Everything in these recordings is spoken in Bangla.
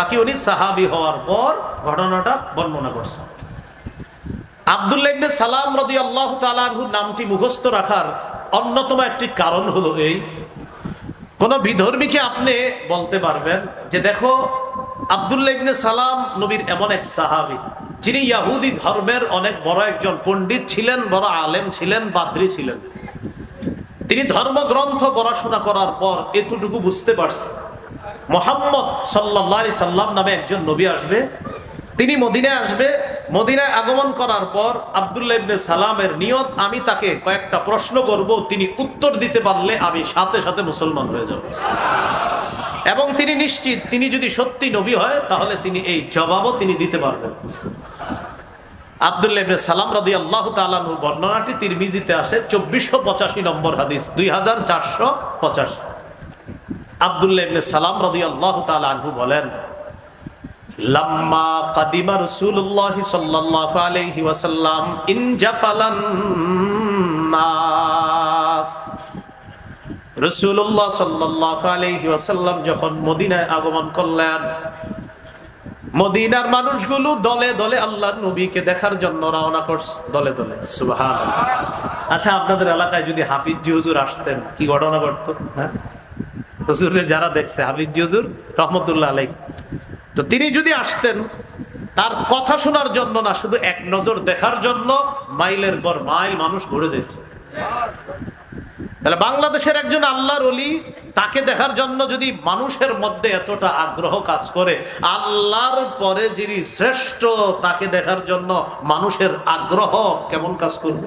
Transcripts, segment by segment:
বাকি উনি সাহাবি হওয়ার পর ঘটনাটা বর্ণনা করছে। আবদুল্লাহ ইবনে সালাম রদি আল্লাহ তালাহুর নামটি মুখস্থ রাখার অন্যতম একটি কারণ হলো এই। কোন বিধর্মীকে আপনি বলতে পারবেন যে, দেখো, আবদুল্লাহ ইবনে সালাম নবীর এমন এক সাহাবি, যিনি ইয়াহুদি ধর্মের অনেক বড় একজন পণ্ডিত ছিলেন, বড় আলেম ছিলেন, বাদ্রি ছিলেন। তিনি ধর্মগ্রন্থ পড়াশোনা করার পর এতটুকু বুঝতে পারছে। মোহাম্মদ সাল্লাহ সাল্লাম নামে একজন নবী আসবে। তিনি মদিনায় আসবে। মদিনায় আগমন করার পর আবদুল্লাহ ইবনে সালামের নিয়ত, আমি তাকে কয়েকটা প্রশ্ন করব, তিনি উত্তর দিতে পারলে আমি সাথে সাথে মুসলমান হয়ে যাব। এবং তিনি নিশ্চিত, তিনি যদি সত্যি নবী হয়, তাহলে তিনি এই জবাবও তিনি দিতে পারবেন। আবদুল্লাহ ইবনে সালাম রাদি আল্লাহ তালানুর বর্ণনাটি তিরমিজিতে আসে, চব্বিশশো পঁচাশি নম্বর হাদিস, দুই হাজার চারশো পঁচাশি। আবদুল্লাহ ইবনে সালাম রাদি আল্লাহ তালানহু বলেন, লাম্মা কাদিমা রাসূলুল্লাহ সাল্লাল্লাহু আলাইহি ওয়াসাল্লাম ইনজাফালান নাস। রাসূলুল্লাহ সাল্লাল্লাহু আলাইহি ওয়াসাল্লাম যখন মদিনায় আগমন করলেন, মদিনার মানুষগুলো দলে দলে আল্লাহ নবীকে দেখার জন্য রওনা করছে, দলে দলে। সুবহান আচ্ছা আপনাদের এলাকায় যদি হাফিজ হুজুর আসতেন, কি ঘটনা ঘটতো? হ্যাঁ? হুজুরে যারা দেখছে হাফিজ হুজুর, রহমতুল্লাহ আলাই তো তিনি যদি আসতেন, তার কথা শোনার জন্য না, শুধু এক নজর দেখার জন্য মাইলের পর মাইল মানুষ ঘুরে যেত। তাহলে বাংলাদেশের একজন আল্লাহর অলি তাকে দেখার জন্য যদি মানুষের মধ্যে এতটা আগ্রহ কাজ করে, আল্লাহর পরে যিনি শ্রেষ্ঠ, তাকে দেখার জন্য মানুষের আগ্রহ কেমন কাজ করবে?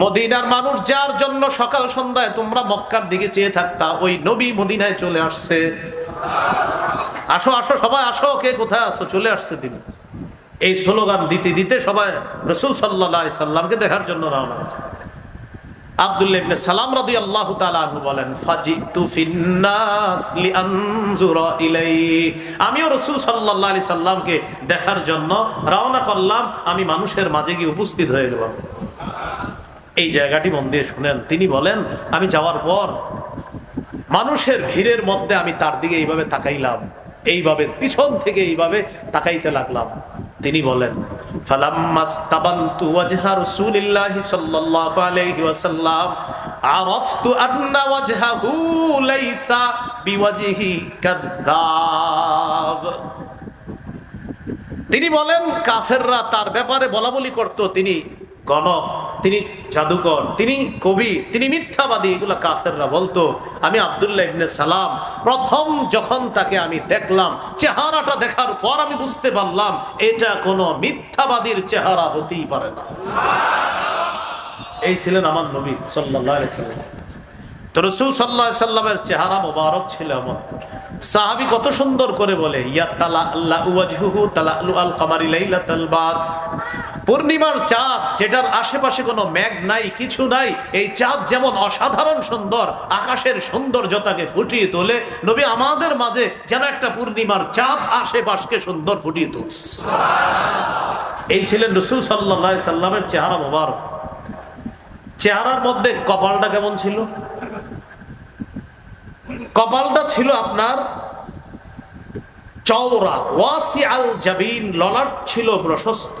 মদিনার মানুষ যার জন্য সকাল সন্ধ্যায় তোমরা মক্কার দিকে চেয়ে থাকতা, ওই নবী মদিনায় চলে আসছে। আসো আসো, সবাই আসো, কে কোথায় আসো? চলে আসছে তিনি। এই স্লোগান দিতে দিতে সবাই রসুল সাল্লাহ সাল্লামকে দেখার জন্য রওনা আব্দুল্লাহ ইবনে সালাম রাদিয়াল্লাহু বলেন, ফাজিতু ফিন্নাস লিআনজুরা ইলাই আমিও রাসূল সাল্লাল্লাহু আলাইহি দেখার জন্য রওনা করলাম। আমি মানুষের মাঝে গিয়ে উপস্থিত হয়ে গেলাম। এই জায়গাটি মন দিয়ে শুনেন। তিনি বলেন, আমি যাওয়ার পর মানুষের ভিড়ের মধ্যে আমি তার দিকে এইভাবে তাকাইলাম, এইভাবে পিছন থেকে এইভাবে তাকাইতে লাগলাম। তিনি বলেন তিনি বলেন, কাফেররা তার ব্যাপারে বলা বলি করত। তিনি গণক তিনি জাদুকর, তিনি কবি, তিনি মিথ্যাবাদী, এগুলা কাফেররা বলতো, আমি আবদুল্লাহ ইবনে সালাম, প্রথম যখন তাকে আমি দেখলাম, চেহারাটা দেখার পর আমি বুঝতে পারলাম, এটা কোনো মিথ্যাবাদীর চেহারা হতেই পারে না। এই ছিলেন আমার নবী সাল্লাম। তো রসুল সাল্লাহ সাল্লামের চেহারা মোবারক ছিল এমন। সাহাবি কত সুন্দর করে বলে ইয়া তালা আল্লাহ তালা আল কামারি লাইলাতাল বাদ। পূর্ণিমার চাঁদ, যেটার আশেপাশে কোনো মেঘ নাই, কিছু নাই, এই চাঁদ যেমন অসাধারণ সুন্দর, আকাশের সৌন্দর্যতাকে ফুটিয়ে তোলে, নবী আমাদের মাঝে যেন একটা পূর্ণিমার চাঁদ আশেপাশকে সুন্দর ফুটিয়ে তুলছে। এই ছিলেন রসুল সাল্লাহ সাল্লামের চেহারা মোবারক। চেহারার মধ্যে কপালটা কেমন ছিল? কপালটা ছিল আপনার চওড়া ওয়াসি আল জাবিন, ললাট ছিল প্রশস্ত।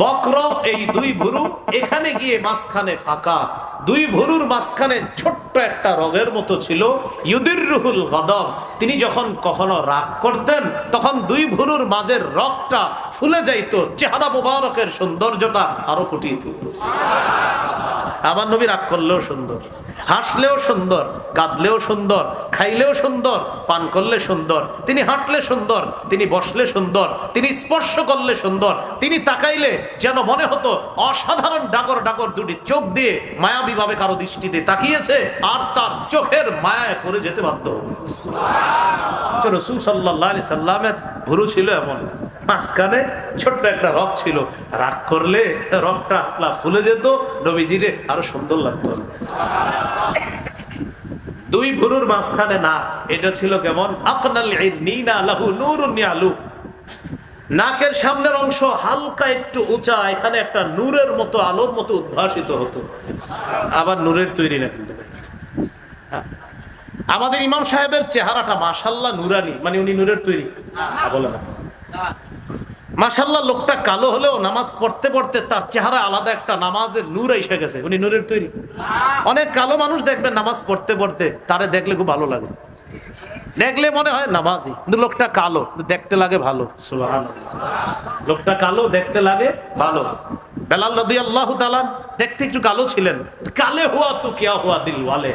বক্র, এই দুই ভুরু এখানে গিয়ে মাঝখানে ফাঁকা। দুই ভুরুর মাঝখানে ছোট্ট একটা রগের মতো ছিল ইউদির রুহুল গদম তিনি যখন কখনো রাগ করতেন, তখন দুই ভুরুর মাঝের রগটা ফুলে যাইত, চেহারা মোবারকের সৌন্দর্যটা আরও ফুটিয়ে তুলত। আমার নবী রাগ করলেও সুন্দর, হাসলেও সুন্দর কাঁদলেও সুন্দর, খাইলেও সুন্দর, পান করলে সুন্দর, তিনি হাঁটলে সুন্দর, তিনি বসলে সুন্দর, তিনি স্পর্শ করলে সুন্দর, তিনি তাকাইলে যেন মনে হতো অসাধারণ ডাকর ডাকর দুটি চোখ দিয়ে মায়াবীভাবে কারও দৃষ্টিতে তাকিয়েছে আর তার চোখের মায়ায় পড়ে যেতে বাধ্য হবে রসুল সাল্লাহ আলি সাল্লামের ভুরু ছিল এমন। মাঝখানে ছোট্ট একটা রক ছিল। রাগ করলে রকটা আপলা ফুলে যেত, নবীজিরে আরও সুন্দর লাগতো। দুই ভুরুর মাঝখানে না, এটা ছিল কেমন? নাকের সামনের অংশ হালকা একটু উঁচা, এখানে একটা নূরের মতো, আলোর মতো উদ্ভাসিত হতো। আবার নূরের তৈরি না কিন্তু। হ্যাঁ। আমাদের ইমাম সাহেবের চেহারাটা মাসাল্লাহ নুরানি মানে উনি নূরের তৈরি। বলে না। মাসাল্লাহ লোকটা কালো হলেও নামাজ পড়তে পড়তে তার চেহারা আলাদা একটা, নামাজের নূর এসে গেছে। উনি নূরের তৈরি। অনেক কালো মানুষ দেখবেন নামাজ পড়তে পড়তে, তারে দেখলে খুব ভালো লাগে। দেখলে মনে হয় নামাজি, কিন্তু লোকটা কালো, দেখতে লাগে ভালো। লোকটা কালো, দেখতে লাগে ভালো। বেলাল নদী আল্লাহ দেখতে একটু কালো ছিলেন। কালে হুয়া তু কিয়া হুয়া দিল ওয়ালে।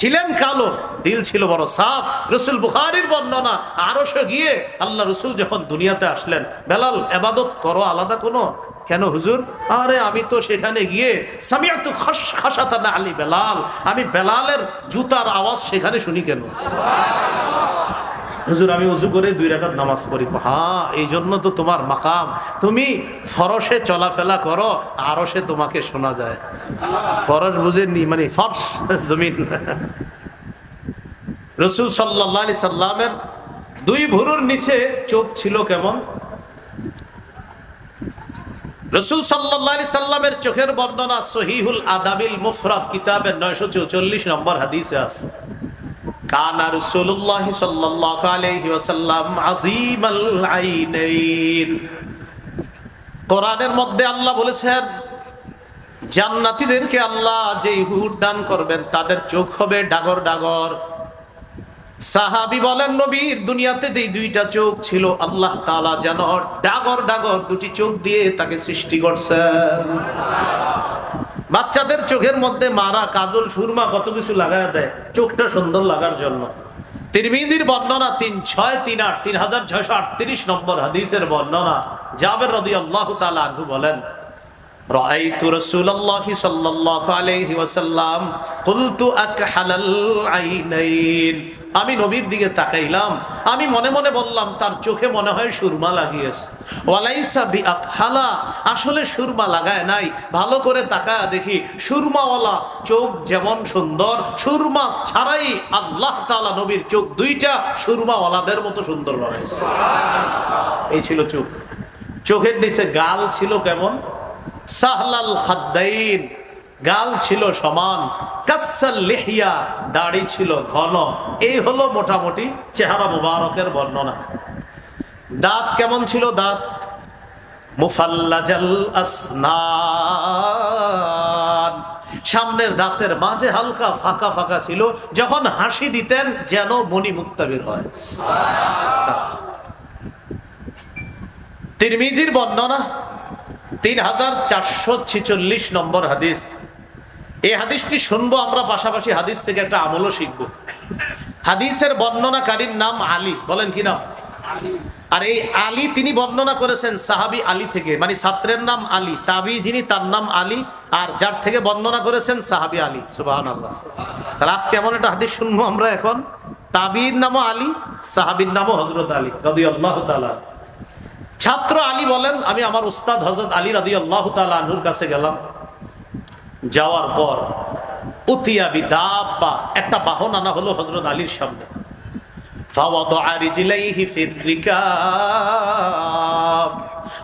ছিলেন কালো, দিল ছিল বড় সাফ। রসুল বুখারির বর্ণনা আরও সে গিয়ে আল্লাহ রসুল যখন দুনিয়াতে আসলেন, বেলাল, এবাদত করো, আলাদা কোনো? কেন হুজুর? আরে আমি তো সেখানে গিয়ে সামিয়াতু খাস খাসাতা না আলী বেলাল। আমি বেলালের জুতার আওয়াজ সেখানে শুনি কেন? হুজুর, আমি উজু করে দুই রাকাত নামাজ পড়ি। হ্যাঁ এই জন্য তো তোমার মাকাম। তুমি ফরসে চলাফেরা করো আরও সে তোমাকে শোনা যায়। ফরস বুঝেননি মানে ফরস জমিন। রসুল সাল্লাহ আলি সাল্লামের দুই ভুরুর নিচে চোখ ছিল কেমন? রসুল সাল্লাহ সাল্লামের চোখের বর্ণনা সহিহুল আদাবিল মুফরাত কিতাবের নয়শো চৌচল্লিশ নম্বর হাদিসে আছে। কানা রাসূলুল্লাহ সাল্লাল্লাহু আলাইহি ওয়াসাল্লাম আযীমাল আইনাইন। কোরআনের মধ্যে আল্লাহ বলেছেন, জান্নাতীদেরকে আল্লাহ যেই হুর দান করবেন তাদের চোখ হবে ডাগর ডাগর। সাহাবি বলেন, নবীর দুনিয়াতে যেই দুইটা চোখ ছিল, আল্লাহ তাআলা যেন ডাগর ডাগর দুটি চোখ দিয়ে তাকে সৃষ্টি করছেন। বাচ্চাদের চোখের মধ্যে মারা কাজল সুরমা কত কিছু লাগায় দেয় চোখটা সুন্দর লাগার জন্য তিরমিজির বর্ণনা তিন ছয় তিন আট তিন হাজার ছয়শো আটত্রিশ নম্বর হাদিসের বর্ণনা জাবের রদি আল্লাহ আনহু বলেন رأيت رسول الله صلى الله عليه وسلم قلت أكحل العينين আমি নবীর দিকে তাকাইলাম, আমি মনে মনে বললাম, তার চোখে মনে হয় সুরমা লাগিয়েছে। ওয়ালাইসা বি আকহালা আসলে সুরমা লাগায় নাই। ভালো করে তাকায় দেখি, সুরমাওয়ালা চোখ যেমন সুন্দর, সুরমা ছাড়াই আল্লাহ তাআলা নবীর চোখ দুইটা সুরমাওয়ালাদের মতো সুন্দর বানাইছে। এই ছিল চোখ। চোখের নিচে গাল ছিল কেমন? সাহলাল খাদ্দাইন। গাল ছিল সমান লেহিয়া, দাড়ি ছিল ঘন। এই হলো মোটামুটি চেহারা মুবারকের বর্ণনা। দাঁত কেমন ছিল দাঁত? মুফাল্লাজাল আসনান। সামনের দাঁতের মাঝে হালকা ফাঁকা ফাঁকা ছিল, যখন হাসি দিতেন যেন মণি মুক্তাবির হয়। তিরমিজির বর্ণনা, তিন হাজার চারশো ছিচল্লিশ নম্বর হাদিস। এই হাদিসটি শুনব, আমরা পাশাপাশি হাদিস থেকে একটা আমলও শিখব। হাদিসের বর্ণনাকারীর নাম আলী। বলেন কি নাম? আর এই আলী তিনি বর্ণনা করেছেন সাহাবি আলী থেকে মানে ছাত্রের নাম আলী, তাবি যিনি তার নাম আলী, আর যার থেকে বর্ণনা করেছেন সাহাবি আলী সুবাহ আল্লাহ তাহলে আজকে এমন একটা হাদিস শুনব আমরা এখন, তাবির নামও আলী, সাহাবির নামও হজরত আলী রদি আল্লাহ তালা ছাত্র আলী বলেন, আমি আমার উস্তাদ হজরত আলী রাদি আল্লাহ তালুর কাছে গেলাম। যাওয়ার পর উতিয়াবি দাব্বা একটা বাহন আনা হলো হজরত আলীর সামনে।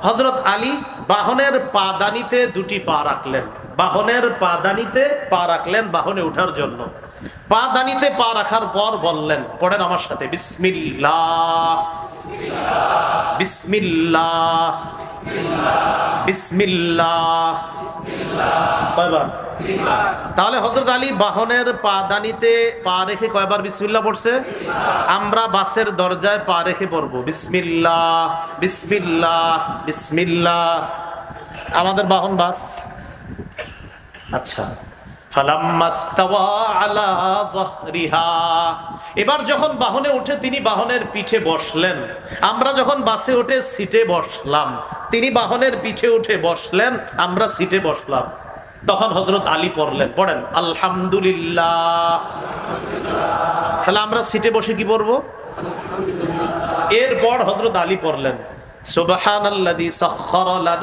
হজরত আলী বাহনের পাদানিতে দুটি পা রাখলেন। বাহনের পাদানিতে পা রাখলেন বাহনে উঠার জন্য। পা দানিতে পা রাখার পর বললেন, পড়েন আমার সাথে, বিসমিল্লাহ। বিসমিল্লাহ। বিসমিল্লাহ। তাহলে হজরত আলী বাহনের পা দানিতে পা রেখে কয়বার বিসমিল্লা পড়ছে? আমরা বাসের দরজায় পা রেখে পড়ব। বিসমিল্লাহ বিসমিল্লাহ বিসমিল্লাহ। আমাদের বাহন বাস। আচ্ছা। এবার যখন বাহনে উঠে তিনি বাহনের পিঠে বসলেন, আমরা যখন বাসে উঠে সিটে বসলাম, তিনি বাহনের পিঠে উঠে বসলেন, আমরা সিটে বসলাম। তখন হজরত আলী পড়লেন, পড়েন, আলহামদুলিল্লাহ। তাহলে আমরা সিটে বসে কি পড়ব? এরপর হজরত আলী পড়লেন, সুবহানাল্লাযী সাখখারা